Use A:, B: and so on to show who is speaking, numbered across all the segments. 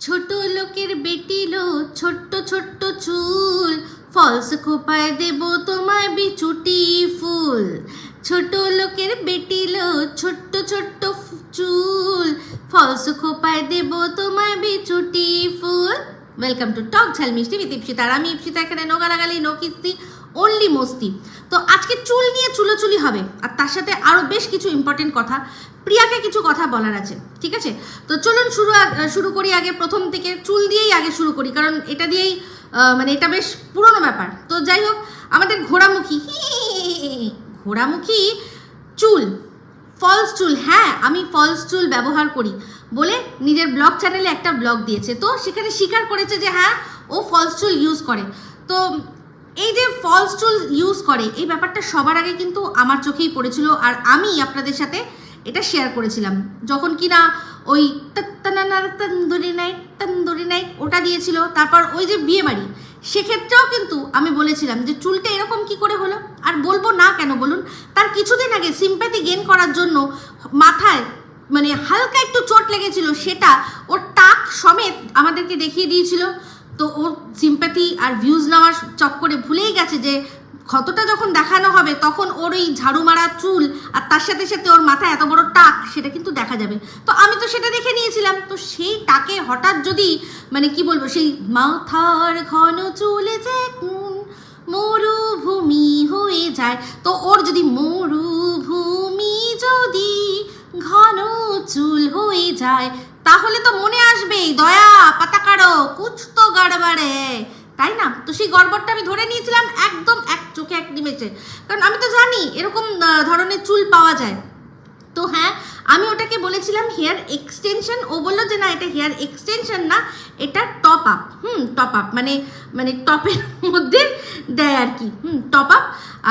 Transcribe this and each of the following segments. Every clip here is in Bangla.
A: ছোট লোকের বেটিলো ছোট্ট ছোট্ট চুল। ফলস খোপায় দেব তোমায় বিচুটি ফুল। ছোট লোকের বেটিলো ছোট্ট ছোট্ট চুল। ফলস খোপায় দেব তোমায় বিচুটি ফুল। ওয়েলকাম টু টক ঝাল মিষ্টি উইথ ইপসিতা আমি ইপসিতা এখানে নো গালাগালি নো কিস্তি অনলি মস্তি তো আজকে চুল নিয়ে চুলোচুলি হবে, আর তার সাথে আরও বেশ কিছু ইম্পর্টেন্ট কথা। প্রিয়াকে কিছু কথা বলার আছে, ঠিক আছে? তো চলুন শুরু শুরু করি আগে প্রথম থেকে, চুল দিয়েই আগে শুরু করি, কারণ এটা দিয়েই মানে এটা বেশ পুরনো ব্যাপার। তো যাই হোক, আমাদের ঘোড়ামুখী ঘোড়ামুখী চুল ফলস চুল হ্যাঁ আমি ফলস চুল ব্যবহার করি বলে নিজের ব্লগ চ্যানেলে একটা ব্লগ দিয়েছে। তো সেখানে স্বীকার করেছে যে হ্যাঁ ও ফলস চুল ইউজ করে। তো এই যে ফলস চুল ইউজ করে, এই ব্যাপারটা সবার আগে কিন্তু আমার চোখেই পড়েছিল আর আমি আপনাদের সাথে এটা শেয়ার করেছিলাম। যখন কি না ওই তন্দুরি নাইট তন্দুরি নাইট ওটা দিয়েছিল, তারপর ওই যে বিয়ে বাড়ি, সেক্ষেত্রেও কিন্তু আমি বলেছিলাম যে চুলটা এরকম কি করে হলো? আর বলব না কেন বলুন? তার কিছুদিন আগে সিম্প্যাথি গেন করার জন্য মাথায় মানে হালকা একটু চোট লেগেছিল, সেটা ওর টাক সমেত আমাদেরকে দেখিয়ে দিয়েছিল। তো ওর সিম্প্যাথি আর ভিউজ নেওয়ার চক্করে ভুলেই গেছে যে ক্ষতটা যখন দেখানো হবে, তখন ওর ওই ঝাড়ু মারা চুল আর তার সাথে সাথে ওর মাথায় এত বড় টাক, সেটা কিন্তু দেখা যাবে। তো আমি তো সেটা দেখে নিয়েছিলাম। তো সেই টাকে হঠাৎ যদি মানে কি বলব, সেই মাথার ঘন চুলে যে মরুভূমি হয়ে যায়, তো ওর যদি মরুভূমি যদি ঘন চুল যায়, তাহলে তো মনে আসবেই, দয়া পাতা কারও কুছ তো গড়বড়ে। তাই না? তো সেই গড়বড়টা আমি ধরে নিয়েছিলাম একদম এক চোখে এক নিমেষে কারণ আমি তো জানি এরকম ধরনের চুল পাওয়া যায়। তো হ্যাঁ আমি ওটাকে বলেছিলাম হেয়ার এক্সটেনশন। ও বলল যে, না, এটা হেয়ার এক্সটেনশন না, এটা টপ আপ। হুম, টপ আপ মানে মানে টপের মধ্যে দেয় আর কি। হুম, টপ আপ।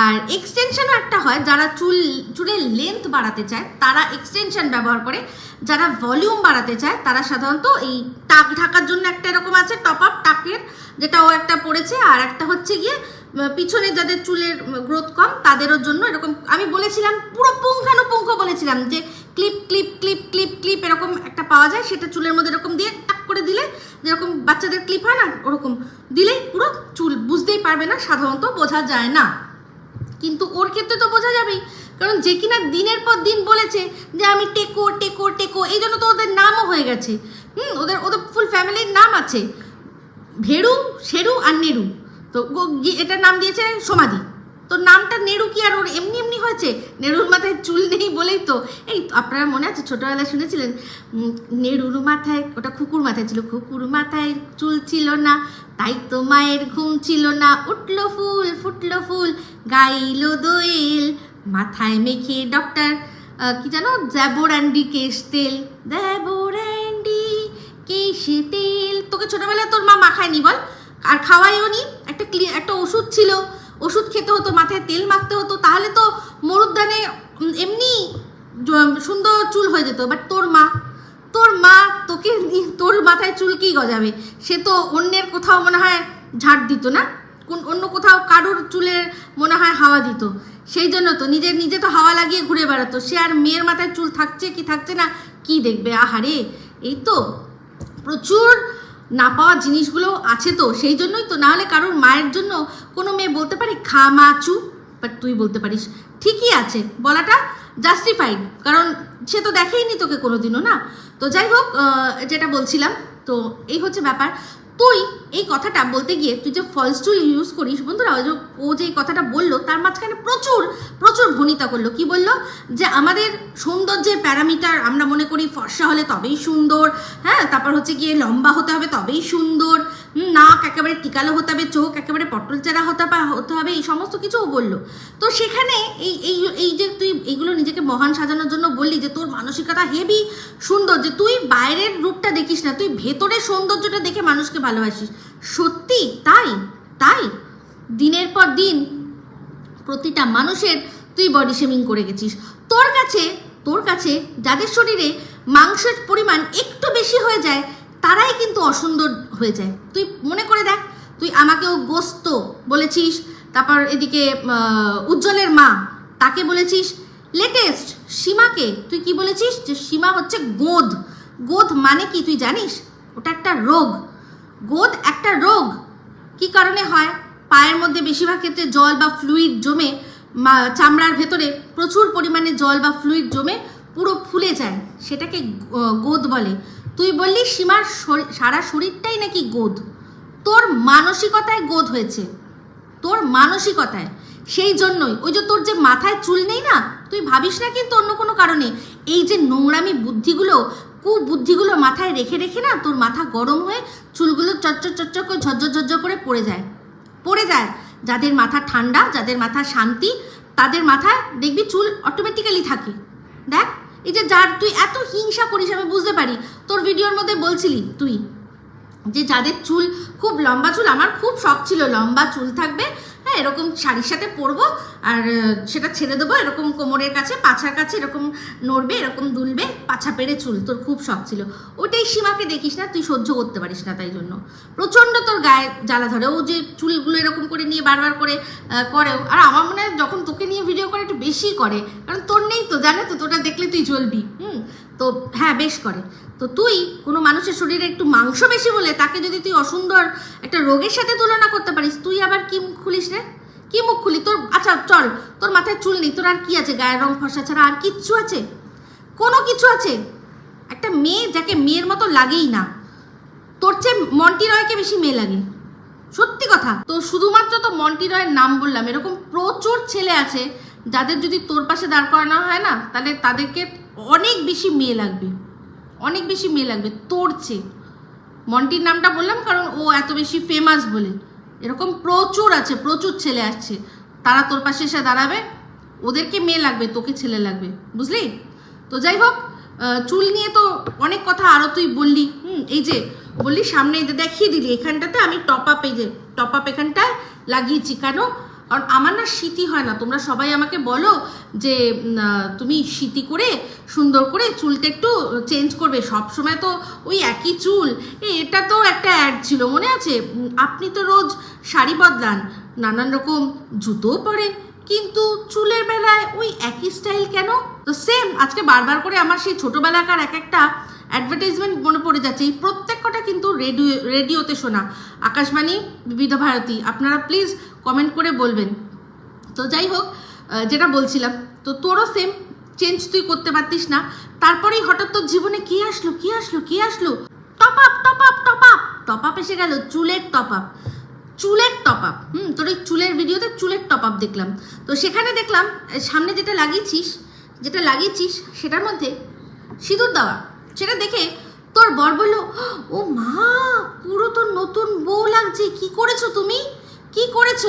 A: আর এক্সটেনশনও একটা হয়, যারা চুল, চুলের লেন্থ বাড়াতে চায়, তারা এক্সটেনশন ব্যবহার করে। যারা ভলিউম বাড়াতে চায়, তারা সাধারণত এই টাক ঢাকার জন্য একটা এরকম আছে, টপ আপ টাকের, যেটা ও একটা পড়েছে আর একটা হচ্ছে গিয়ে পিছনে যাদের চুলের গ্রোথ কম, তাদেরও জন্য এরকম। আমি বলেছিলাম, পুরো পুঙ্খানুপুঙ্খ বলেছিলাম যে clip clip clip clip clip এরকম একটা পাওয়া যায়। সেটা চুলের মধ্যে এরকম দিয়ে টাক করে দিলে যেরকম বাচ্চাদের ক্লিপ হয় না, ওরকম দিলেই পুরো চুল বুঝতেই পারবে না, সাধারণত বোঝা যায় না। কিন্তু ওর ক্ষেত্রে তো বোঝা যাবেই, কারণ যে কিনা দিনের পর দিন বলেছে যে আমি টেকো টেকো টেকো, এই জন্য তো ওদের নামও হয়ে গেছে। হুম, ওদের ওদের ফুল ফ্যামিলির নাম আছে, ভেরু শেরু আর নেরু। তো এটার নাম দিয়েছে সমাধি। তো নামটা নেড়ু কি আর ওর? এমনি এমনি হয়েছে? নেড়ুর মাথায় চুল নেই বলেই তো। এই আপনারা মনে আছে, ছোটবেলায় শুনেছিলেন? নেড়ুর মাথায়, ওটা কুকুর মাথায় ছিল, কুকুর মাথায় চুল ছিল না, তাই তো মায়ের ঘুম ছিল না। উঠল ফুল, ফুটলো ফুল, গাইলো দোয়েল, মাথায় মেখে ডক্টর কি জানো? জ্যাবোরান্ডি কেশ তেল। জ্যাবর অ্যান্ডি কেশ তেল। তোকে ছোটোবেলায় তোর মা মাখায়নি বল? আর খাওয়াইও নি একটা একটা ওষুধ ছিল। ওষুধ খেতে হতো, মাথায় তেল মাখতে হতো, তাহলে তো মরুদ্যানে এমনি সুন্দর চুল হয়ে যেত। বাট তোর মা তোর মা তোকে তোর মাথায় চুল কি গজাবে? সে তো অন্যের কোথাও মনে হয় ঝাড় দিত না? কোন, অন্য কোথাও কারোর চুলের মনে হয় হাওয়া দিত। সেই জন্য তো নিজের, নিজে তো হাওয়া লাগিয়ে ঘুরে বেড়াতো। সে আর মেয়ের মাথায় চুল থাকছে কি থাকছে না, কি দেখবে? আহারে, এই তো প্রচুর না পাওয়া জিনিসগুলো আছে তো, সেই জন্যই তো। নাহলে কারোর মায়ের জন্য কোনো মেয়ে বলতে পারে খা মা চু বাট তুই বলতে পারিস ঠিকই আছে, বলাটা জাস্টিফাইড কারণ সে তো দেখেইনি তোকে কোনোদিনও না। তো যাই হোক যেটা বলছিলাম, তো এই হচ্ছে ব্যাপার। তুই এই কথাটা বলতে গিয়ে তুই যে ফলস টুল ইউজ করিস, বন্ধুরা, ওই যে ও যে কথাটা বলল, তার মাঝখানে প্রচুর প্রচুর ভনিতা করল। কি বলল? যে আমাদের সৌন্দর্যের প্যারামিটার আমরা মনে করি ফর্সা হলে তবেই সুন্দর হ্যাঁ? তারপর হচ্ছে গিয়ে লম্বা হতে হবে তবেই সুন্দর নাক একেবারে টিকালো হতে হবে, চোখ একেবারে পটল চেরা হতে হতে হবে, এই সমস্ত কিছুও বলল। তো সেখানে এই এই এই যে তুই এইগুলো নিজেকে মহান সাজানোর জন্য বললি যে তোর মানসিকতা হেভি সুন্দর, যে তুই বাইরের রূপটা দেখিস না, তুই ভেতরের সৌন্দর্যটা দেখে মানুষকে ভালোবাসিস। সত্যি তাই? তাই? দিনের পর দিন প্রতিটা মানুষের তুই বডি শেমিং করে গেছিস। তোর কাছে তোর কাছে যাদের শরীরে মাংসের পরিমাণ একটু বেশি হয়ে যায়, তারাই কিন্তু অসুন্দর হয়ে যায়। তুই মনে করে দেখ, তুই আমাকেও গোস্ত বলেছিস, তারপর এদিকে উজ্জ্বলের মা, তাকে বলেছিস লেটেস্ট সীমাকে তুই কি বলেছিস? যে সীমা হচ্ছে গোদ গোদ মানে কি তুই জানিস? ওটা একটা রোগ। গোদ একটা রোগ। কি কারণে হয়? পায়ের মধ্যে বেশিরভাগ ক্ষেত্রে জল বা ফ্লুইড জমে চামড়ার ভেতরে প্রচুর পরিমাণে জল বা ফ্লুইড জমে পুরো ফুলে যায়। সেটাকে গোদ বলে। তুই বললি সীমার সারা শরীরটাই নাকি গোদ। তোর মানসিকতায় গোদ হয়েছে। তোর মানসিকতায়। সেই জন্যই। ওই যে তোর যে মাথায় চুল নেই না? তুই ভাবিস না কিন্তু অন্য কোনো কারণে? এই যে নোংরামি বুদ্ধিগুলো কুবুদ্ধিগুলো মাথায় রেখে রেখে না তোর মাথা গরম হয়ে চুলগুলো চচ্চর চচ্চর করে ঝরঝর ঝরঝর করে পড়ে যায়। পড়ে যায়। যাদের মাথা ঠান্ডা, যাদের মাথা শান্তি, তাদের মাথায় দেখবি চুল অটোমেটিক্যালি থাকে। দেখ, এই যে যার তুই এত হিংসা করিস, আমি বুঝতে পারি। তোর ভিডিওর মধ্যে বলছিলি তুই যে যাদের চুল খুব লম্বা চুল, আমার খুব শখ ছিল লম্বা চুল থাকবে হ্যাঁ এরকম শাড়ির সাথে পরবো, আর সেটা ছেড়ে দেবো, এরকম কোমরের কাছে, পাছার কাছে এরকম নড়বে, এরকম দুলবে, পাছা পেরে চুল, তোর খুব শখ ছিল। ওটাই সীমাকে দেখিস না, তুই সহ্য করতে পারিস না তাই জন্য। প্রচণ্ড তোর গায়ে জ্বালা ধরে। ও যে চুলগুলো এরকম করে নিয়ে বারবার করে করেও আর আমার মনে হয় যখন তোকে নিয়ে ভিডিও করে, একটু বেশি করে। কারণ তোর নেই তো, জানো তো তোটা দেখলে তুই চলবি হুম? তো হ্যাঁ বেশ করে। তো তুই কোনো মানুষের শরীরে একটু মাংস বেশি বলে তাকে যদি তুই অসুন্দর একটা রোগের সাথে তুলনা করতে পারিস, তুই আবার কি মুখ খুলিস রে? কি মুখ খুলি? তোর আচ্ছা চল, তোর মাথায় চুল নেই, তোর আর কি আছে? গায়ের রং ফসা ছাড়া আর কিচ্ছু আছে? কোনো কিছু আছে? একটা মেয়ে যাকে মেয়ের মতো লাগেই না। তোর চেয়ে মন্টি রয়কে বেশি মেয়ে লাগে। সত্যি কথা, তো শুধুমাত্র তো মন্টি রয়ের নাম বললাম, এরকম প্রচুর ছেলে আছে যাদের যদি তোর পাশে দাঁড় করানো হয় না, তাহলে তাদেরকে অনেক বেশি মেয়ে লাগবে। অনেক বেশি মেয়ে লাগবে, তোর চেয়ে। মন্টির নামটা বললাম কারণ ও এত বেশি ফেমাস বলে। এরকম প্রচুর আছে, প্রচুর ছেলে আসছে। তারা তোর পাশে এসে দাঁড়াবে, ওদেরকে মেয়ে লাগবে, তোকে ছেলে লাগবে। বুঝলি? তো যাই হোক চুল নিয়ে তো অনেক কথা আরও তুই বললি। হুম, এই যে বললি সামনে এই যে দেখিয়ে দিলি, এখানটাতে আমি টপ আপ এই যে টপ আপ এখানটায় লাগিয়েছি। কেন? কারণ আমার না শীতি হয় না। তোমরা সবাই আমাকে বলো যে তুমি শীতি করে, সুন্দর করে চুলটা একটু চেঞ্জ করবে। সব সময় তো ওই একই চুল। এটা তো একটা অ্যাড ছিল, মনে আছে? আপনি তো রোজ শাড়ি বদলান, নানান রকম জুতোও পরেন কিন্তু চুলের বেলায় ওই একই স্টাইল কেন? তো সেম আজকে বারবার করে আমার সেই ছোটোবেলাকার এক একটা অ্যাডভার্টাইজমেন্ট মনে পড়ে যাচ্ছে। এই প্রত্যেক কটা কিন্তু রেডিও রেডিওতে শোনা। আকাশবাণী, বিবিধ ভারতী, আপনারা প্লিজ কমেন্ট করে বলবেন। তো যাই হোক যেটা বলছিলাম, তো তোরও সেম চেঞ্জ তুই করতে পারতিস না। তারপরেই হঠাৎ তোর জীবনে কি আসলো কি আসলো কি আসলো? Top up top up top up top up এসে গেল, চুলের টপ আপ চুলের টপ আপ হুম, তোর ওই চুলের ভিডিওতে চুলের টপ আপ দেখলাম। তো সেখানে দেখলাম, সামনে যেটা লাগিয়েছিস যেটা লাগিয়েছিস, সেটার মধ্যে সিঁদুর দেওয়া। সেটা দেখে তোর বর বলল, ও মা, পুরো তোর নতুন বউ লাগছে, কি করেছ তুমি? কি করেছ?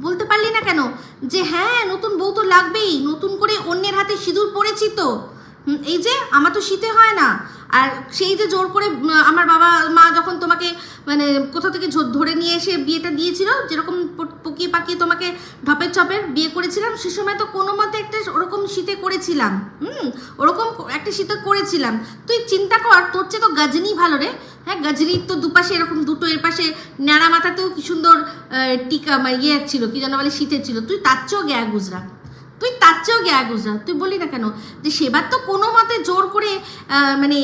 A: বলতে পারলি না কেন? যে হ্যাঁ নতুন বউ তো লাগবেই, নতুন করে অন্যের হাতে সিঁদুর পরেছি তো। এই যে, আমার তো শীতে হয় না। আর সেই যে জোর করে আমার বাবা, মা যখন তোমাকে মানে কোথা থেকে ধরে নিয়ে এসে বিয়েটা দিয়েছিল, যেরকম পকিয়ে পাকিয়ে তোমাকে ঢপের চপের বিয়ে করেছিলাম, সে সময় তো কোনো মতে একটা ওরকম শীতে করেছিলাম, হুম? ওরকম একটা শীতে করেছিলাম। তুই চিন্তা কর, তোর চেয়ে তো গাজনি ভালো রে। হ্যাঁ গাজনির তো দুপাশে এরকম দুটো, এর পাশে ন্যাড়া মাথাতেও কি সুন্দর টিকা ইয়ে ছিল, কি যেন বলে শীতের ছিল। তুই তার চেয়েও গ্যা, গুজরা। তুই তার চেয়েও গ্যা গুজরা তুই বলি না কেন? যে সেবার তো কোনো মতে জোর করে মানে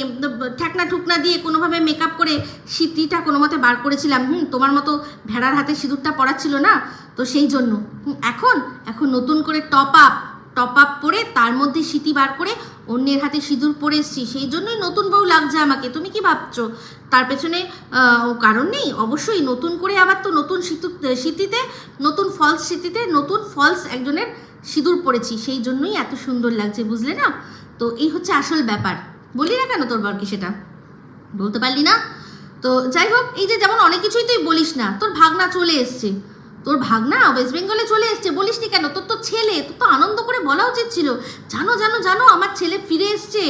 A: ঠেকনা ঠুকনা দিয়ে কোনোভাবে মেকআপ করে সিঁতিটা কোনো মতে বার করেছিলাম। হুম, তোমার মতো ভেড়ার হাতে সিঁদুরটা পড়াচ্ছিল না? তো সেই জন্য। এখন এখন নতুন করে টপ আপ টপ আপ পরে তার মধ্যে সিটি বার করে অন্যের হাতে সিঁদুর পরে এসছি। সেই জন্যই নতুন বউ লাগছে আমাকে। তুমি কি ভাবছ? তার পেছনে কারণ নেই? অবশ্যই নতুন করে আবার তো নতুন স্মৃতিতে নতুন ফলস স্মৃতিতে নতুন ফলস একজনের সিঁদুর পরেছি। সেই জন্যই এত সুন্দর লাগছে, বুঝলে না? তো এই হচ্ছে আসল ব্যাপার। বলি না কেন তোর বারকে সেটা? বলতে পারলি না? তো যাই হোক, এই যে যেমন অনেক কিছুই তুই বলিস না, তোর ভাগনা চলে এসছে। তোর ভাগনা ওয়েস্ট বেঙ্গলে চলে এসছে। বলিস নি কেন? তোর তো ছেলে, তোর তো আনন্দ করে বলা উচিত ছিল, জানো জানো জানো, আমার ছেলে ফিরে এসছে।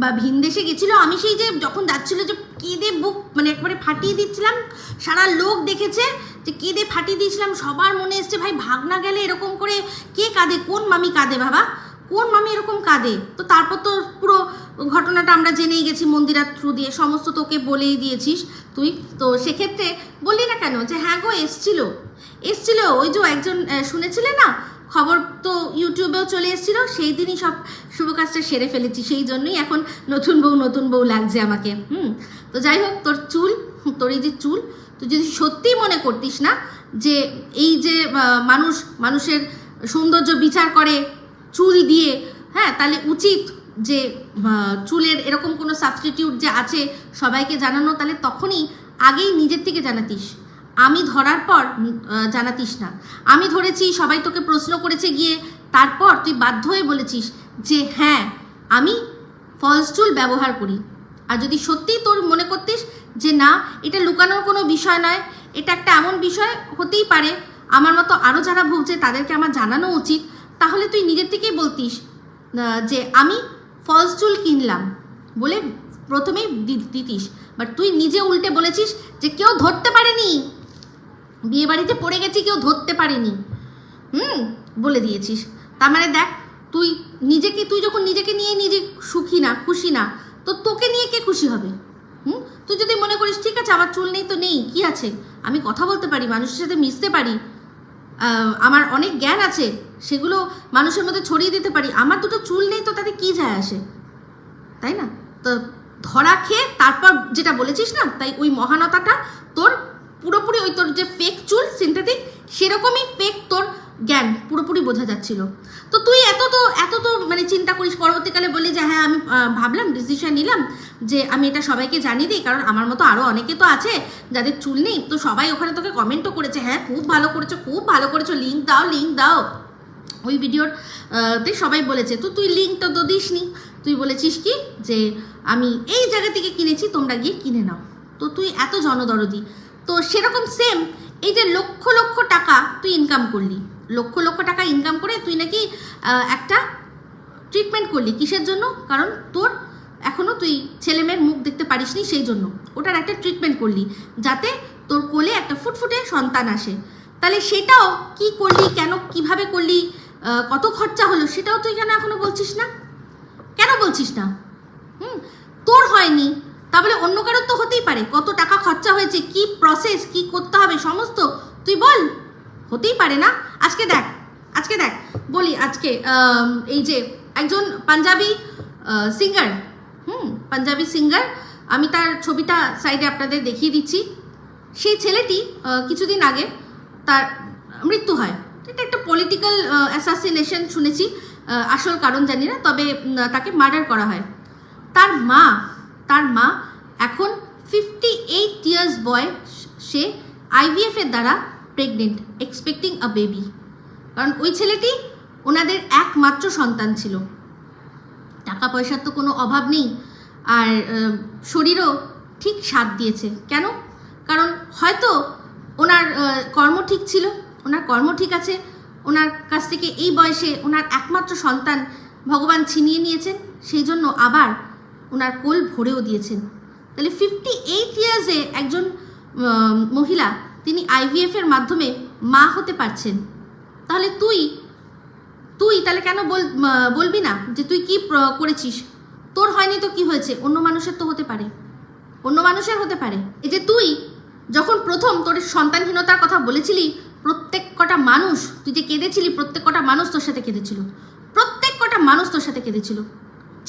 A: বা ভিনদেশে গেছিল। আমি সেই যে যখন যাচ্ছিল যে কেঁদে বুক মানে একবারে ফাটিয়ে দিচ্ছিলাম, সারা লোক দেখেছে যে কেঁদে ফাটিয়ে দিয়েছিলাম, সবার মনে এসছে, ভাই, ভাগনা গেলে এরকম করে কে কাঁদে? কোন মামি কাঁদে বাবা? কোন মামি এরকম কাঁদে? তো তারপর তো পুরো ঘটনাটা আমরা জেনেই গেছি মন্দিরার থ্রু দিয়ে। সমস্ত তোকে বলেই দিয়েছিস তুই। তো সেক্ষেত্রে বললি না কেন যে হ্যাঁ গো, এসছিল। এসছিল, ওই যে একজন শুনেছিলে না? খবর তো ইউটিউবেও চলে এসেছিল, সেই দিনই সব শুভ কাজটা সেরে ফেলেছি, সেই জন্যই এখন নতুন বউ নতুন বউ লাগছে আমাকে, হুম। তো যাই হোক, তোর চুল, তোর এই যে চুল, তুই যদি সত্যিই মনে করতিস না যে এই যে মানুষ, মানুষের সৌন্দর্য বিচার করে চুল দিয়ে হ্যাঁ তাহলে উচিত যে চুলের এরকম কোনো সাবস্টিটিউট যে আছে সবাইকে জানানো, তাহলে তখনই আগেই নিজের থেকে জানাতিস। আমি ধরার পর জানাতিস না। আমি ধরেছি, সবাই তোকে প্রশ্ন করেছে গিয়ে, তারপর তুই বাধ্য হয়ে বলেছিস যে হ্যাঁ আমি ফলস চুল ব্যবহার করি। আর যদি সত্যিই তোর মনে করতিস যে, না, এটা লুকানোর কোনো বিষয় নয়, এটা একটা এমন বিষয় হতেই পারে, আমার মতো আরও যারা ভুগছে তাদেরকে আমার জানানো উচিত, তাহলে তুই নিজের থেকেই বলতিস যে, আমি ফলস চুল কিনলাম বলে প্রথমেই দিতিস। বাট তুই নিজে উল্টে বলেছিস যে, কেউ ধরতে পারেনি। বিয়ে বাড়িতে পড়ে গেছি, কেউ ধরতে পারেনি। হুম, বলে দিয়েছিস। তার মানে দেখ, তুই নিজেকে, তুই যখন নিজেকে নিয়ে নিজে সুখী না, খুশি না, তো তোকে নিয়ে কে খুশি হবে? হুম, তুই যদি মনে করিস, ঠিক আছে, আমার চুল নেই তো নেই, কি আছে? আমি কথা বলতে পারি, মানুষের সাথে মিশতে পারি আমার অনেক জ্ঞান আছে, সেগুলো মানুষের মধ্যে ছড়িয়ে দিতে পারি, আমার দুটো চুল নেই তো তাতে কি যায় আসে? তাই না? তো ধরা খেয়ে তারপর যেটা বলেছিস না, তাই ওই মহানতাটা তোর পুরোপুরি ওই তোর যে ফেক চুল সিনথেটিক সেরকমই ফেক তোর জ্ঞান, পুরোপুরি বোঝা যাচ্ছিল। তো তুই এত তো এত তো মানে চিন্তা করিস, পরবর্তীকালে বলি যে হ্যাঁ আমি ভাবলাম ডিসিশন নিলাম যে আমি এটা সবাইকে জানিয়ে দিই, কারণ আমার মতো আরও অনেকে তো আছে যাদের চুল নেই। তো সবাই ওখানে তোকে কমেন্টও করেছে হ্যাঁ খুব ভালো করেছ, খুব ভালো করেছ লিঙ্ক দাও লিঙ্ক দাও। ওই ভিডিওর তে সবাই বলেছে, তো তুই লিঙ্কটা তো দিসনি। তুই বলেছিস কি যে, আমি এই জায়গা থেকে কিনেছি, তোমরা গিয়ে কিনে নাও। তো তুই এত জনদরদি। তো সেরকম সেম এই যে লক্ষ লক্ষ টাকা তুই ইনকাম করলি। লক্ষ লক্ষ টাকা ইনকাম করে তুই নাকি একটা ট্রিটমেন্ট করলি কিসের জন্য? কারণ তোর এখনও তুই ছেলে মেয়ের মুখ দেখতে পারিসনি সেই জন্য। ওটার একটা ট্রিটমেন্ট করলি যাতে তোর কোলে একটা ফুটফুটে সন্তান আসে। তাহলে সেটাও কি করলি, কেন, কীভাবে করলি কত খরচা হলো সেটাও তুই কেন এখনও বলছিস না? কেন বলছিস না? হুম, তোর হয়নি। তাহলে অন্য কারোর তো হতেই পারে। কত টাকা খরচা হয়েছে, কি প্রসেস কি করতে হবে, সমস্ত তুই বল। হতেই পারে না? আজকে দেখ আজকে দেখ, বলি আজকে এই যে একজন পাঞ্জাবি সিঙ্গার হুম, পাঞ্জাবি সিঙ্গার আমি তার ছবিটা সাইডে আপনাদের দেখিয়ে দিচ্ছি। সেই ছেলেটি কিছুদিন আগে তার মৃত্যু হয়। এটা একটা পলিটিক্যাল অ্যাসাসিনেশন শুনেছি আসল কারণ জানি না, তবে তাকে মার্ডার করা হয়। তার মা তার মা এখন ফিফটি এইট ইয়ার্স বয়, সে আইভিএফ এর দ্বারা প্রেগনেন্ট এক্সপেক্টিং আ বেবি কারণ ওই ছেলেটি ওনাদের একমাত্র সন্তান ছিল। টাকা পয়সার তো কোনো অভাব নেই। আর শরীরও ঠিক সাথ দিয়েছে। কেন? কারণ হয়তো ওনার কর্ম ঠিক ছিল, ওনার কর্ম ঠিক আছে, ওনার কাছ থেকে এই বয়সে ওনার একমাত্র সন্তান ভগবান ছিনিয়ে নিয়েছেন, সেই জন্য আবার ওনার কোল ভরেও দিয়েছেন। তাহলে ফিফটি এইট ইয়ার্সে একজন মহিলা তিনি আইভিএফ এর মাধ্যমে মা হতে পারছেন। তাহলে তুই তুই তাহলে কেন বল বলবি না যে তুই কি করেছিস? তোর হয়নি তো কি হয়েছে? অন্য মানুষের তো হতে পারে। অন্য মানুষের হতে পারে। এই যে তুই, যখন প্রথম তোর সন্তানহীনতার কথা বলেছিলি, প্রত্যেক কটা মানুষ, তুই যে কেঁদেছিলি, প্রত্যেক কটা মানুষ তোর সাথে কেঁদেছিল। প্রত্যেক কটা মানুষ তোর সাথে কেঁদেছিল।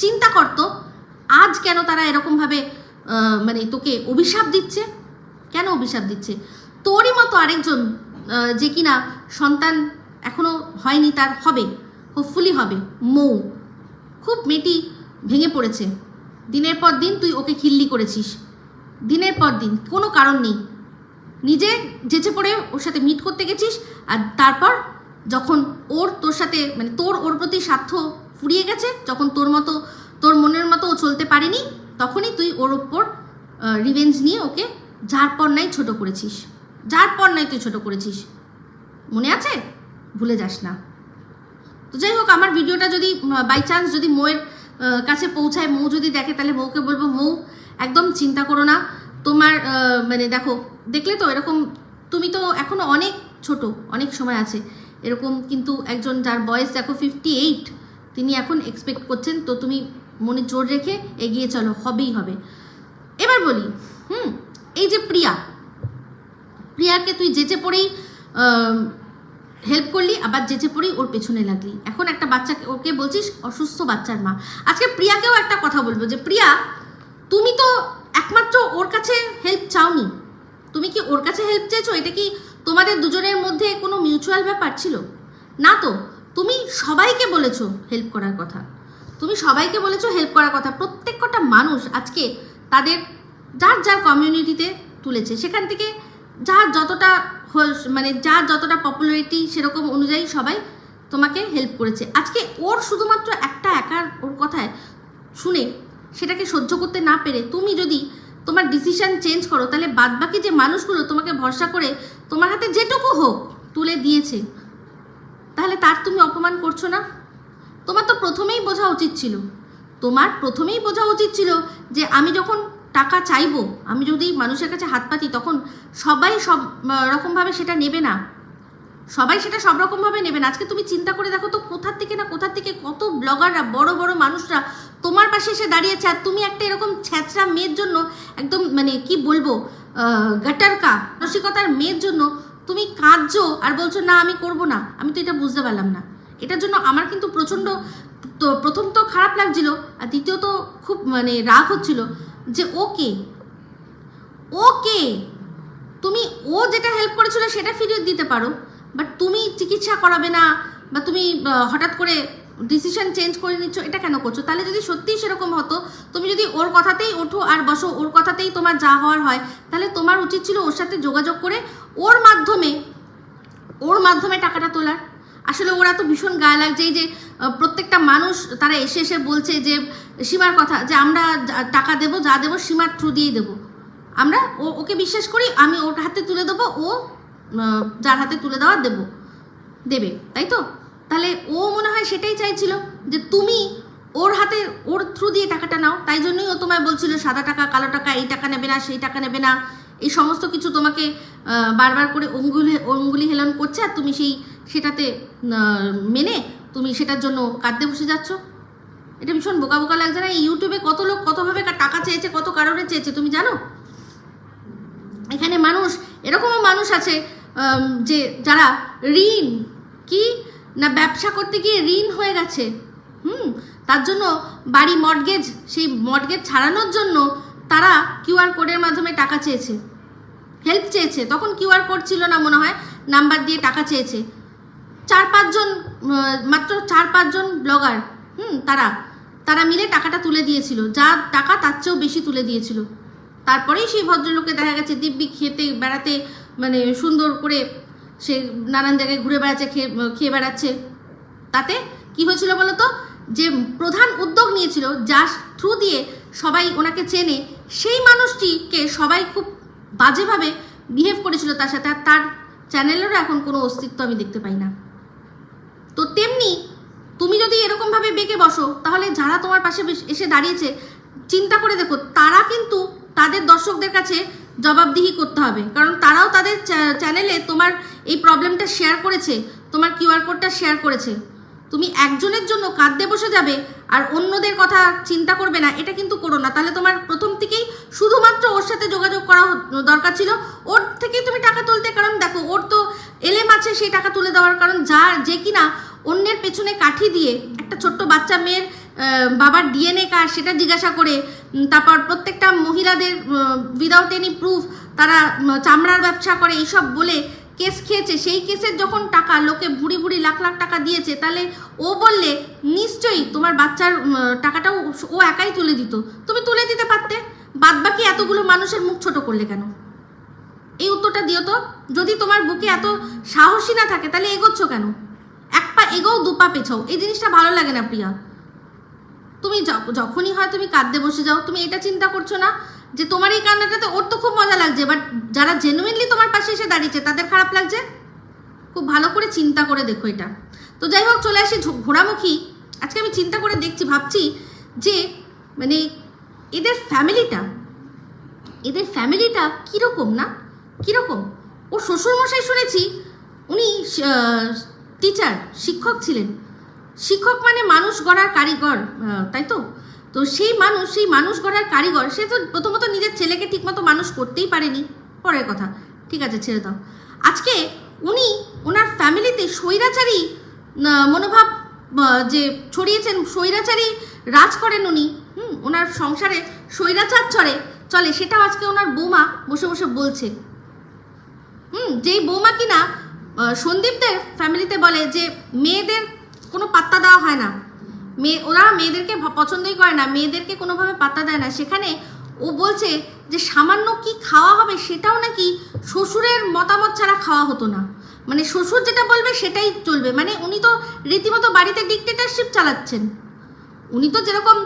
A: চিন্তা করতো আজ কেন তারা এরকমভাবে মানে তোকে অভিশাপ দিচ্ছে? কেন অভিশাপ দিচ্ছে? তোরই মতো আরেকজন যে কিনা সন্তান এখনও হয়নি, তার হবে হোপফুলি হবে, মৌ। খুব মেয়েটি ভেঙে পড়েছে। দিনের পর দিন তুই ওকে খিল্লি করেছিস। দিনের পর দিন, কোনো কারণ নেই। নিজে যেচে পড়ে ওর সাথে মিট করতে গেছিস, আর তারপর যখন ওর তোর সাথে মানে তোর ওর প্রতি স্বার্থ ফুরিয়ে গেছে, যখন তোর মতো তোর মনের মতো ও চলতে পারেনি, তখনই তুই ওর ওপর রিভেঞ্জ নিয়ে ওকে পর নাই ছোট করেছিস। পর নাই তুই ছোট করেছিস। মনে আছে? ভুলে যাস না। তো যাই হোক, আমার ভিডিওটা যদি বাই চান্স যদি মৌয়ের কাছে পৌঁছায়, মৌ যদি দেখে, তাহলে মৌকে বলব, মৌ, একদম চিন্তা করো না। তোমার মানে দেখো, দেখলে তো এরকম, তুমি তো এখনও অনেক ছোট, অনেক সময় আছে। এরকম কিন্তু একজন যার বয়স দেখো ফিফটি এইট তিনি এখন এক্সপেক্ট করছেন, তো তুমি মনে জোর রেখে এগিয়ে চলো, হবেই হবে। এবার বলি, হুম, এই যে প্রিয়া, প্রিয়াকে তুই যেচে পড়েই হেল্প করলি, আবার যেচে পড়েই ওর পেছনে লাগলি। এখন একটা বাচ্চাকে, ওকে বলছিস অসুস্থ বাচ্চার মা। আজকে প্রিয়াকেও একটা কথা বলব যে, প্রিয়া, তুমি তো একমাত্র ওর কাছে হেল্প চাওনি। তুমি কি ওর কাছে হেল্প চেয়েছো? এটা কি তোমাদের দুজনের মধ্যে কোনো মিউচুয়াল ব্যাপার ছিল? না তো, তুমি সবাইকে বলেছ হেল্প করার কথা। তুমি সবাইকে বলেছ হেল্প করার কথা। প্রত্যেক কটা মানুষ আজকে তাদের যার যার কমিউনিটিতে তুলেছে। সেখান থেকে যার যতটা মানে যার যতটা পপুলারিটি সেরকম অনুযায়ী সবাই তোমাকে হেল্প করেছে। আজকে ওর শুধুমাত্র একটা একার ওর কথায় শুনে সেটাকে সহ্য করতে না পেরে তুমি যদি তোমার ডিসিশন চেঞ্জ করো, তাহলে বাদবাকি যে মানুষগুলো তোমাকে ভরসা করে তোমার হাতে যেটুকু হোক তুলে দিয়েছে, তাহলে তার তুমি অপমান করছ না? তোমার তো প্রথমেই বোঝা উচিত ছিল। তোমার প্রথমেই বোঝা উচিত ছিল যে আমি যখন টাকা চাইব, আমি যদি মানুষের কাছে হাত পাতি, তখন সবাই সব রকমভাবে সেটা নেবে না। সবাই সেটা সব রকমভাবে নেবে না। আজকে তুমি চিন্তা করে দেখো তো কোথার থেকে না কোথার থেকে কত ব্লগাররা বড় বড় মানুষরা তোমার পাশে এসে দাঁড়িয়েছে। আর তুমি একটা এরকম ছ্যাঁচড়া মেয়ের জন্য একদম মানে কি বলব গাটারকা, রসিকতার মেয়ের জন্য তুমি কাঁদছো আর বলছো, না, আমি করব না। আমি তো এটা বুঝতে পারলাম না। এটার জন্য আমার কিন্তু প্রচণ্ড তো প্রথম তো খারাপ লাগছিল আর দ্বিতীয়ত খুব মানে রাগ হচ্ছিল যে ওকে ওকে তুমি ও যেটা হেল্প করেছিল সেটা ফিরিয়ে দিতে পারো বাট তুমি চিকিৎসা করাবে না বা তুমি হঠাৎ করে ডিসিশন চেঞ্জ করে নিচ্ছ, এটা কেন করছ? তাহলে যদি সত্যিই সেরকম হতো, তুমি যদি ওর কথাতেই ওঠো আর বসো, ওর কথাতেই তোমার যা হওয়ার হয়, তাহলে তোমার উচিত ছিল ওর সাথে যোগাযোগ করে ওর মাধ্যমে ওর মাধ্যমে টাকাটা তোলার। আসলে ওরা তো ভীষণ গায়ে লাগছে। এই যে প্রত্যেকটা মানুষ তারা এসে এসে বলছে যে, সীমার কথা, যে আমরা টাকা দেবো, যা দেবো সীমার থ্রু দিয়েই দেবো। আমরা ও, ওকে বিশ্বাস করি, আমি ওর হাতে তুলে দেবো, ও যার হাতে তুলে দেওয়া দেবো, দেবে, তাই তো? তাহলে ও মনে হয় সেটাই চাইছিল, যে তুমি ওর হাতে, ওর থ্রু দিয়ে টাকাটা নাও। তাই জন্যই ও তোমায় বলছিল, সাদা টাকা, কালো টাকা, এই টাকা নেবে না, সেই টাকা নেবে না। এই সমস্ত কিছু তোমাকে বারবার করে অঙ্গুলি অঙ্গুলি হেলন করছে, আর তুমি সেই সেটাতে মেনে তুমি সেটার জন্য কাঁদতে বসে যাচ্ছ? এটা ভীষণ বোকা বোকা লাগছে না? ইউটিউবে কত লোক কতভাবে টাকা চেয়েছে, কত কারণে চেয়েছে, তুমি জানো? এখানে মানুষ, এরকমও মানুষ আছে যে, যারা ঋণ, কি? না, ব্যবসা করতে গিয়ে ঋণ হয়ে গেছে, হুম? তার জন্য বাড়ি মর্গেজ সেই মর্গেজ ছাড়ানোর জন্য তারা কিউআর কোডের মাধ্যমে টাকা চেয়েছে। হেল্প চেয়েছে। তখন কিউআর কোড ছিল না মনে হয় নাম্বার দিয়ে টাকা চেয়েছে। চার পাঁচজন মাত্র চার পাঁচজন ব্লগার, হুম, তারা তারা মিলে টাকাটা তুলে দিয়েছিল। যা টাকা তার চেয়েও বেশি তুলে দিয়েছিল। তারপরেই সেই ভদ্রলোকে দেখা গেছে দিব্যি খেতে, বেড়াতে মানে সুন্দর করে সে নানান জায়গায় ঘুরে বেড়াচ্ছে, খেয়ে খেয়ে বেড়াচ্ছে। তাতে কি হয়েছিল বলো তো? যে প্রধান উদ্যোগ নিয়েছিল যার থ্রু দিয়ে সবাই ওনাকে চেনে, সেই মানুষটিকে সবাই খুব বাজেভাবে বিহেভ করেছিল তার সাথে। আর তার চ্যানেলেরও এখন কোনো অস্তিত্ব আমি দেখতে পাই না। তো তেমনি তুমি যদি এরকমভাবে বেঁকে বসো, তাহলে যারা তোমার পাশে এসে দাঁড়িয়েছে, চিন্তা করে দেখো, তারা কিন্তু তাদের দর্শকদের কাছে জবাবদিহি করতে হবে। কারণ তারাও তাদের চ্যানেলে তোমার এই প্রবলেমটা শেয়ার করেছে, তোমার কিউআর কোডটা শেয়ার করেছে। তুমি একজনের জন্য কাঁদতে বসে যাবে আর অন্যদের কথা চিন্তা করবে না, এটা কিন্তু করো না। তাহলে তোমার প্রথম থেকেই শুধুমাত্র ওর সাথে যোগাযোগ করা দরকার ছিল। ওর থেকেই তুমি টাকা তুলতে, কারণ দেখো, ওর তো এলেম আছে সেই টাকা তুলে দেওয়ার, কারণ যা, যে কিনা অন্যের পেছনে কাঠি দিয়ে একটা ছোট্ট বাচ্চা মেয়ের বাবার ডিএনএ কার সেটা জিজ্ঞাসা করে তারপর প্রত্যেকটা মহিলাদের উইদাউট এনি প্রুফ তারা চামড়ার ব্যবসা করে, এইসব বলে কেস খেয়েছে, সেই কেসের যখন টাকা, লোকে ভুড়ি ভুড়ি লাখ লাখ টাকা দিয়েছে, তাহলে ও বললে, নিশ্চয়ই তোমার বাচ্চার টাকাটাও ও একাই তুলে দিত। তুমি তুলে দিতে পারতে, বাদবাকি এতগুলো মানুষের মুখ ছোট করলে কেন? এই উত্তরটা দিও তো। যদি তোমার বুকে এত সাহসী না থাকে, তাহলে এগোচ্ছ কেন? এক পা এগোও, দু পা পেছাও। এই জিনিসটা ভালো লাগে না, প্রিয়া। তুমি যখনই হয় তুমি কাঁদতে বসে যাও। তুমি এটা চিন্তা করছ না যে তোমার এই কান্নাটাতে ওর তো খুব মজা লাগছে বাট যারা জেনুইনলি তোমার পাশে এসে দাঁড়িয়েছে, তাদের খারাপ লাগছে? খুব ভালো করে চিন্তা করে দেখো এটা। তো যাই হোক, চলে আসি ঘোড়ামুখী। আজকে আমি চিন্তা করে দেখছি, ভাবছি যে মানে এদের ফ্যামিলিটা এদের ফ্যামিলিটা কীরকম না? কীরকম? ও শ্বশুরমশাই শুনেছি, উনি টিচার শিক্ষক ছিলেন। শিক্ষক মানে মানুষ গড়ার কারিগর তাই তো? তো সেই মানুষ সেই মানুষ গড়ার কারিগর, সে তো প্রথমত নিজের ছেলেকে ঠিকমতো মানুষ করতেই পারেনি। পরের কথা, ঠিক আছে, ছেড়ে দাও। আজকে উনি ওনার ফ্যামিলিতে স্বৈরাচারী মনোভাব যে ছড়িয়েছেন, স্বৈরাচারী রাজ করেন উনি। হুম, ওনার সংসারে স্বৈরাচার চলে চলে, সেটাও আজকে ওনার বৌমা বসে বসে বলছে। হুম, যেই বৌমা কিনা সন্দীপদের ফ্যামিলিতে বলে যে, মেয়েদের কোনো পাত্তা দেওয়া হয় না। মেয়ে ওরা মেয়েদেরকে পছন্দই করে না, মেয়েদেরকে কোনোভাবে পাত্তা দেয় না। সেখানে ও বলছে যে, সামান্য কি খাওয়া হবে সেটাও নাকি শ্বশুরের মতামত ছাড়া খাওয়া হতো না। মানে শ্বশুর যেটা বলবে সেটাই চলবে। মানে উনি তো রীতিমতো বাড়িতে ডিকটেটারশিপ চালাচ্ছেন। উনি তো যেরকম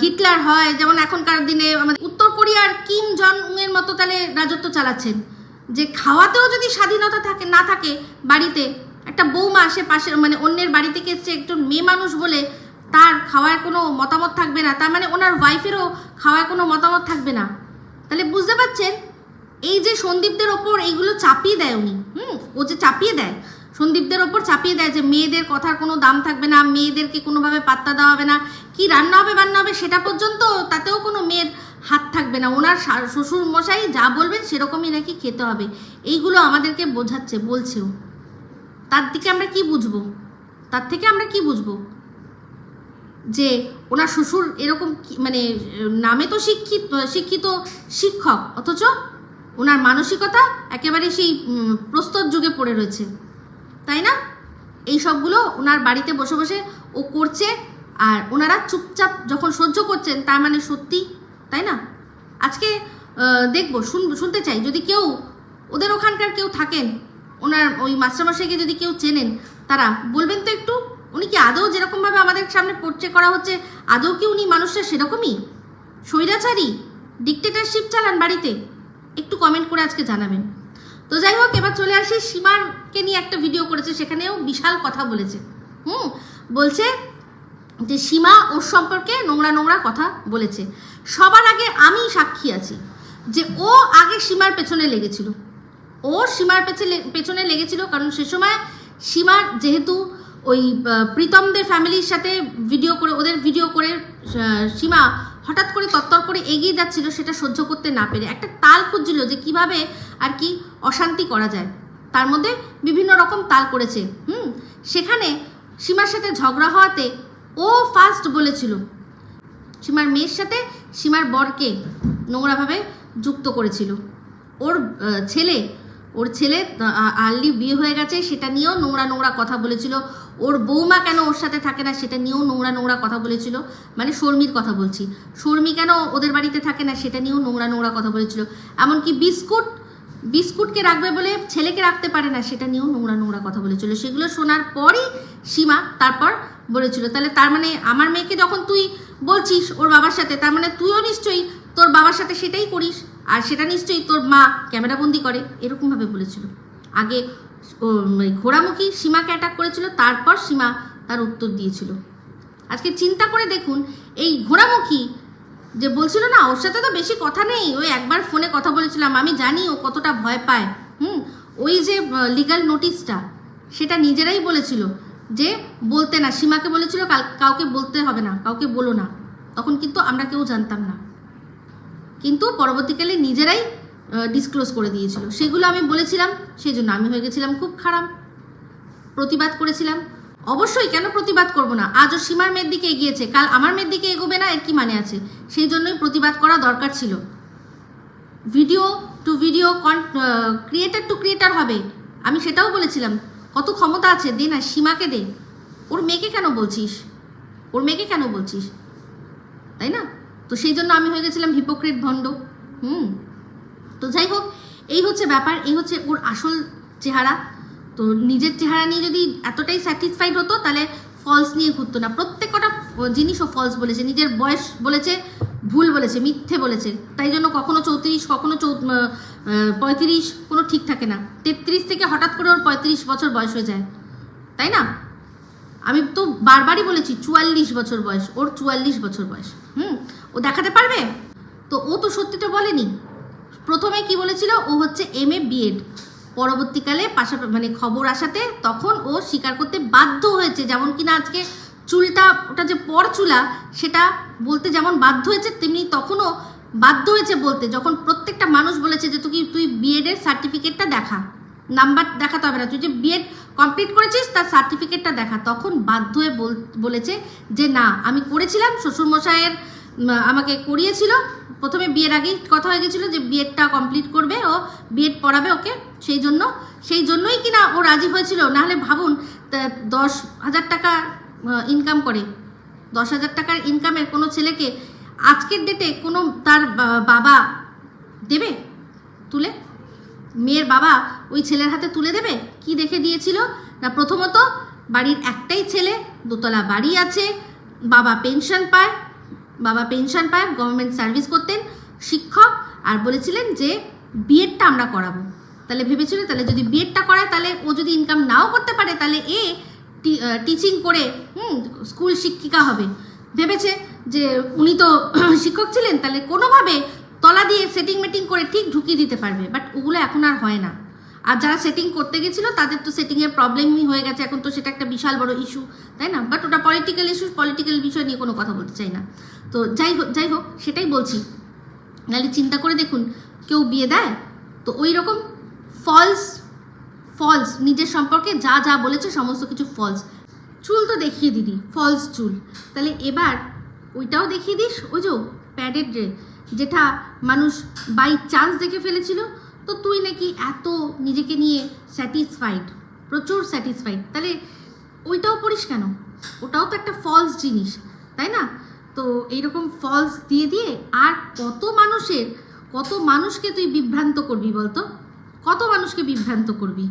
A: হিটলার হয়, যেমন এখনকার দিনে আমাদের উত্তর কোরিয়ার কিম জন উংয়ের মতো তাহলে রাজত্ব চালাচ্ছেন। যে খাওয়াতেও যদি স্বাধীনতা থাকে, না থাকে বাড়িতে, একটা বৌমা সে পাশে মানে অন্যের বাড়ি থেকে এসছে একটু মেয়ে মানুষ বলে তার খাওয়ার কোনো মতামত থাকবে না। তার মানে ওনার ওয়াইফেরও খাওয়ার কোনো মতামত থাকবে না। তাহলে বুঝতে পারছেন? এই যে সন্দীপদের ওপর এইগুলো চাপিয়ে দেয় উনি, হুম? ও যে চাপিয়ে দেয়, সন্দীপদের ওপর চাপিয়ে দেয় যে মেয়েদের কথার কোনো দাম থাকবে না, মেয়েদেরকে কোনোভাবে পাত্তা দেওয়া হবে না, কি রান্না হবে, বান্না হবে সেটা পর্যন্ত তাতেও কোনো মেয়ের হাত থাকবে না। ওনার শ্বশুর মশাই যা বলবেন সেরকমই নাকি খেতে হবে। এইগুলো আমাদেরকে বোঝাচ্ছে, বলছেও। তার দিকে আমরা কি বুঝব? তার থেকে আমরা কি বুঝব? যে ওনার শ্বশুর এরকম মানে নামে তো শিক্ষিত শিক্ষিত শিক্ষক, অথচ ওনার মানসিকতা একেবারে সেই প্রস্তর যুগে পড়ে রয়েছে। তাই না? এই সবগুলো ওনার বাড়িতে বসে বসে ও করছে, আর ওনারা চুপচাপ যখন সহ্য করছেন, তার মানে সত্যি, তাই না? আজকে দেখব, শুন শুনতে চাই। যদি কেউ ওদের ওখানকার কেউ থাকেন, ওনার ওই মাস্টারমশাইকে যদি কেউ চেনেন, তারা বলবেন তো একটু? উনি কি আদৌ যেরকমভাবে আমাদের সামনে পোর্ট্রে করা হচ্ছে, আদৌ কি উনি মানুষটা সেরকমই? স্বৈরাচারী ডিকটেটারশিপ চালান বাড়িতে? একটু কমেন্ট করে আজকে জানাবেন। তো যাই হোক, এবার চলে আসি। সীমারকে নিয়ে একটা ভিডিও করেছে, সেখানেও বিশাল কথা বলেছে। হুম, বলছে যে সীমা ওর সম্পর্কে নোংরা নোংরা কথা বলেছে। সবার আগে আমি সাক্ষী আছি যে ও আগে সীমার পেছনে লেগেছিল। ও সীমার পেছনে পেছনে লেগেছিল কারণ সে সময় সীমার যেহেতু ওই প্রীতমদের ফ্যামিলির সাথে ভিডিও করে, ওদের ভিডিও করে সীমা হঠাৎ করে তত্তর করে এগিয়ে যাচ্ছিল সেটা সহ্য করতে না পেরে। একটা তাল খুঁজছিল যে কীভাবে আর কি অশান্তি করা যায়। তার মধ্যে বিভিন্ন রকম তাল করেছে। হুম? সেখানে সীমার সাথে ঝগড়া হওয়াতে ও ফার্স্ট বলেছিল, সীমার মেয়ের সাথে সীমার বরকে নোংরাভাবে যুক্ত করেছিল। ওর ছেলে ওর ছেলে আর্লি বিয়ে হয়ে গেছে, সেটা নিয়েও নোংরা নোংরা কথা বলেছিল। ওর বৌমা কেন ওর সাথে থাকে না, সেটা নিয়েও নোংরা নোংরা কথা বলেছিল। মানে শর্মির কথা বলছি। শর্মি কেন ওদের বাড়িতে থাকে না, সেটা নিয়েও নোংরা নোংরা কথা বলেছিল। এমনকি বিস্কুট, বিস্কুটকে রাখবে বলে ছেলেকে রাখতে পারে না, সেটা নিয়েও নোংরা নোংরা কথা বলেছিল। সেগুলো শোনার পরই সীমা তারপর বলেছিল। তাহলে তার মানে আমার মেয়েকে যখন তুই বলছিস ওর বাবার সাথে, তার মানে তুইও নিশ্চয়ই তোর বাবার সাথে সেটাই করিস। আর সেটা নিশ্চয়ই তোর মা ক্যামেরাবন্দি করে এরকমভাবে বলেছিল। আগে ও, ঘোড়ামুখী সীমাকে অ্যাটাক করেছিল তারপর সীমা তার উত্তর দিয়েছিল। আজকে চিন্তা করে দেখুন এই ঘোড়ামুখী যে বলছিল না ওর সাথে তো বেশি কথা নেই ওই একবার ফোনে কথা বলেছিলাম আমি জানি ও কতটা ভয় পায় হুম? ওই যে লিগাল নোটিশটা সেটা নিজেরাই বলেছিল যে বলতে না সীমাকে বলেছিল কাউকে বলতে হবে না কাউকে বলো না। তখন কিন্তু আমরা কেউ জানতাম না। কিন্তু পরবর্তীকালে নিজেরাই ডিসক্লোজ করে দিয়েছিল। সেগুলো আমি বলেছিলাম সেই জন্য আমি হয়ে গেছিলাম খুব খারাপ। প্রতিবাদ করেছিলাম। অবশ্যই কেন প্রতিবাদ করব না? আজও সীমার মেয়ের দিকে এগিয়েছে। কাল আমার মেয়ের দিকে এগোবে না, এর কি মানে আছে? সেই জন্যই প্রতিবাদ করা দরকার ছিল। Video to video creator to creator হবে। আমি সেটাও বলেছিলাম। কত ক্ষমতা আছে? দে না, সীমাকে দে। ওর মেয়েকে কেন বলছিস? ওর মেয়েকে কেন বলছিস? তাই না? তো সেই জন্য আমি হয়ে গেছিলাম হিপোক্রেট ভণ্ড। হুম? তো যাই হোক, এই হচ্ছে ব্যাপার, এই হচ্ছে ওর আসল চেহারা। তো নিজের চেহারা নিয়ে যদি এতটাই স্যাটিসফাইড হতো, তাহলে ফলস নিয়ে ঘুরতো না। প্রত্যেক কটা জিনিসও ফলস বলেছে। নিজের বয়স বলেছে, ভুল বলেছে, মিথ্যে বলেছে। তাই জন্য কখনো চৌত্রিশ, কখনো চৌ পঁয়ত্রিশ, কোনো ঠিক থাকে না। তেত্রিশ থেকে হঠাৎ করে ওর পঁয়ত্রিশ বছর বয়স হয়ে যায়। তাই না? আমি তো বারবারই বলেছি চুয়াল্লিশ বছর বয়স, ওর চুয়াল্লিশ বছর বয়স। হুম, ও দেখাতে পারবে? তো ও তো সত্যিটা বলেনি। প্রথমে কি বলেছিল? ও হচ্ছে এম এ বিএড পরবর্তীকালে পাশাপাশি মানে খবর আসাতে তখন ও স্বীকার করতে বাধ্য হয়েছে। যেমন কিনা আজকে চুলটা, ওটা যে পর চুলা সেটা বলতে যেমন বাধ্য হয়েছে, তেমনি তখনও বাধ্য হয়েছে বলতে। যখন প্রত্যেকটা মানুষ বলেছে যে, তুই তুই বিএড এর সার্টিফিকেটটা দেখা। নাম্বার দেখাতে হবে না। তুই যে বিএড কমপ্লিট করেছিস, তার সার্টিফিকেটটা দেখা। তখন বাধ্য হয়ে বল- বলেছে যে, না, আমি করেছিলাম। শ্বশুরমশাইয়ের আমাকে করিয়েছিল। প্রথমে বিয়ের আগেই কথা হয়ে গেছিল যে বিএডটা কমপ্লিট করবে, ও বিএড পড়াবে ওকে সেই জন্য। সেই জন্যই কিনা ও রাজি হয়েছিল। নাহলে ভাবুন দশ হাজার টাকা ইনকাম করে। দশ হাজার টাকার ইনকামের কোনো ছেলেকে আজকের ডেটে কোনো তার বাবা দেবে? তুলে? মেয়ের বাবা ওই ছেলের হাতে তুলে দেবে? কি দেখে দিয়েছিল? না, প্রথমত বাড়ির একটাই ছেলে, দোতলা বাড়ি আছে, বাবা পেনশন পায়, বাবা পেনশন পায় গভর্নমেন্ট সার্ভিস করতেন শিক্ষক, আর বলেছিলেন যে বিএডটা আমরা করাবো। তাহলে ভেবেছিল, তাহলে যদি বিএডটা করায়, তাহলে ও যদি ইনকাম নাও করতে পারে, তাহলে এ টিচিং করে, হুম স্কুল শিক্ষিকা হবে। ভেবেছে যে উনি তো শিক্ষক ছিলেন, তাহলে কোনোভাবে তলা দিয়ে সেটিং মেটিং করে ঠিক ঢুকিয়ে দিতে পারবে। বাট ওগুলো এখন আর হয় না। আর যারা সেটিং করতে গেছিল, তাদের তো সেটিংয়ের প্রবলেমই হয়ে গেছে। এখন তো সেটা একটা বিশাল বড় ইস্যু তাই না? বাট ওটা পলিটিক্যাল ইস্যু পলিটিক্যাল বিষয় নিয়ে কোনো কথা বলতে চাই না। তো যাই হোক যাই হোক, সেটাই বলছি। নাহলে চিন্তা করে দেখুন, কেউ বিয়ে দেয়, তো ওই রকম ফলস ফলস নিজের সম্পর্কে যা যা বলেছে, সমস্ত কিছু ফলস চুল তো দেখিয়ে দিদি ফলস চুল। তাহলে এবার ওইটাও দেখিয়ে দিস, ওই যে প্যাডেড রে যেটা মানুষ বাই চান্স দেখে ফেলেছিল তো তুই নাকি এত নিজেকে নিয়ে স্যাটিসফাইড প্রচুর স্যাটিসফাইড তাহলে ওইটাও পড়িস কেন? ওটাও তো একটা ফলস জিনিস, তাই না? তো এইরকম ফলস দিয়ে দিয়ে আর কত মানুষের, কত মানুষকে তুই বিভ্রান্ত করবি বলতো? কত মানুষকে বিভ্রান্ত করবি?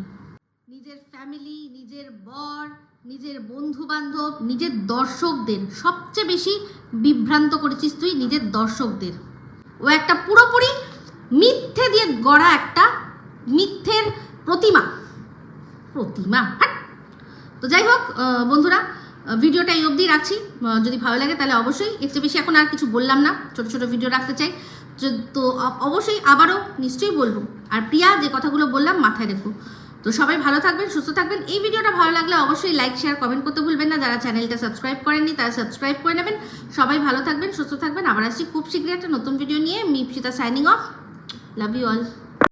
A: নিজের ফ্যামিলি নিজের বর, নিজের বন্ধু বান্ধব নিজের দর্শকদের সবচেয়ে বেশি বিভ্রান্ত করেছিস তুই নিজের দর্শকদের। ও একটা পুরোপুরি মিথ্যে দিয়ে গড়া একটা মিথ্যের প্রতিমা। প্রতিমা? হাট। তো যাই হোক বন্ধুরা ভিডিওটা এই অবধি রাখছি। যদি ভালো লাগে তাহলে অবশ্যই চেয়ে বেশি এখন আর কিছু বললাম না। ছোট ছোট ভিডিও রাখতে চাই। তো অবশ্যই আবারও নিশ্চয়ই বলব। আর প্রিয়া, যে কথাগুলো বললাম মাথায় রেখো। তো সবাই ভালো থাকবেন, সুস্থ থাকবেন। এই ভিডিওটা ভালো লাগলে অবশ্যই লাইক শেয়ার কমেন্ট করতে ভুলবেন না। যারা চ্যানেলটা সাবস্ক্রাইব করেননি, তারা সাবস্ক্রাইব করে নেবেন। সবাই ভালো থাকবেন, সুস্থ থাকবেন। আবার আসছি খুব শীঘ্রই একটা নতুন ভিডিও নিয়ে। Mipsita signing off Love you all.